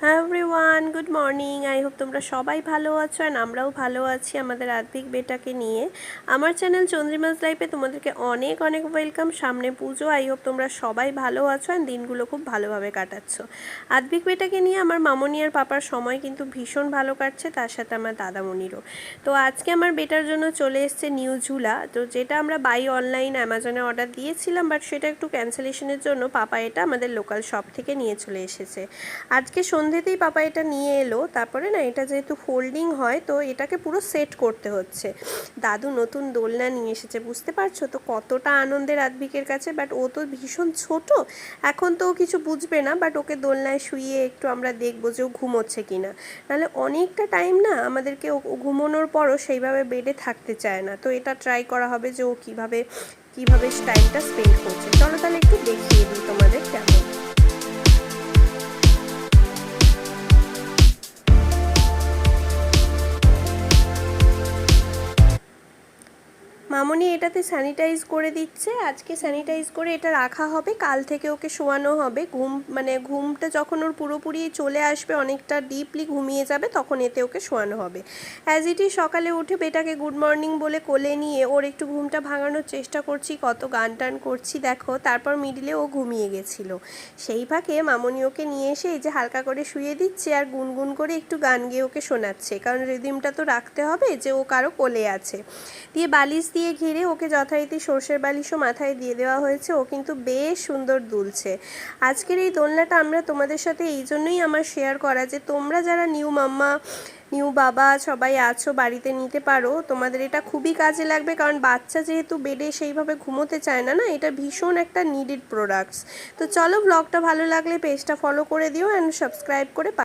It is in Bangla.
Every everyone good morning I hope তোমরা সবাই ভালো আছো অ্যান্ড আমরাও ভালো আছি আমাদের আদ্বিক বেটাকে নিয়ে। আমার চ্যানেল চন্দ্রিমাস লাইফে তোমাদেরকে অনেক অনেক ওয়েলকাম সামনে পুজো আই হোপ তোমরা সবাই ভালো আছো অ্যান্ড দিনগুলো খুব ভালোভাবে কাটাচ্ছ। আদ্বিক বেটাকে নিয়ে আমার মামনি আর পাপার সময় কিন্তু ভীষণ ভালো কাটছে, তার সাথে আমার দাদামণিরও। তো আজকে আমার বেটার জন্য চলে এসছে নিউ ঝুলা তো যেটা আমরা বাই অনলাইন অ্যামাজনে অর্ডার দিয়েছিলাম বাট সেটা একটু ক্যান্সেলেশনের জন্য পাপা এটা আমাদের লোকাল শপ থেকে নিয়ে চলে এসেছে। আজকে সন্ধ্যেতেই পাপা এটা নিয়ে এলো। তারপরে না এটা যেহেতু ফোল্ডিং হয়, তো এটাকে পুরো সেট করতে হচ্ছে। দাদু নতুন দোলনা নিয়ে এসেছে, বুঝতে পারছ? তো কতটা আনন্দের আদবিকের কাছে বাট ও তো ভীষণ ছোট। এখন তো কিছু বুঝবে না বাট ওকে দোলনায় শুয়ে একটু আমরা দেখব যে ও ঘুমোচ্ছে কিনা। নাহলে অনেকটা টাইম না আমাদেরকে ঘুমোনোর পরও সেইভাবে বেডে থাকতে চায় না। তো এটা ট্রাই করা হবে যে ও কীভাবে কীভাবে টাইমটা স্পেন্ড করছে। চলো তাহলে একটু দেখিয়ে দিই মামনি এটাতে স্যানিটাইজ করে দিচ্ছে। আজকে স্যানিটাইজ করে এটা রাখা হবে। কাল থেকে ওকে শোয়ানো হবে। ঘুম মানে ঘুমটা যখন ওর পুরোপুরি চলে আসবে, অনেকটা ডিপলি ঘুমিয়ে যাবে, তখন এতে ওকে শোয়ানো হবে। অ্যাজ ইট সকালে উঠে বেটাকে গুড মর্নিং বলে কোলে নিয়ে ওর একটু ঘুমটা ভাঙানোর চেষ্টা করছি, কত গান টান করছি, দেখো। তারপর মিডিলে ও ঘুমিয়ে গেছিল। সেই ফাঁকে মামনি ওকে নিয়ে এসে এই যে হালকা করে শুয়ে দিচ্ছে আর গুনগুন করে একটু গান গেয়ে ওকে শোনাচ্ছে। কারণ রিদিমটা তো রাখতে হবে যে ও কারও কোলে আছে। দিয়ে বালিশ দিয়ে ঘিরে ওকে যথারীতি সর্ষের বালিশও মাথায় দিয়ে দেওয়া হয়েছে। ও কিন্তু বেশ সুন্দর দুলছে। আজকের এই দোলনাটা আমরা তোমাদের সাথে এই জন্যই আমার শেয়ার করা যে, তোমরা যারা নিউ মাম্মা নিউ বাবা সবাই আছো বাড়িতে নিতে পারো, তোমাদের এটা খুবই কাজে লাগবে। কারণ বাচ্চা যেহেতু বেডে সেইভাবে ঘুমোতে চায় না না? এটা ভীষণ একটা নিডেড প্রোডাক্টস তো চলো ব্লগটা ভালো লাগলে পেজটা ফলো করে দিও অ্যান্ড সাবস্ক্রাইব করে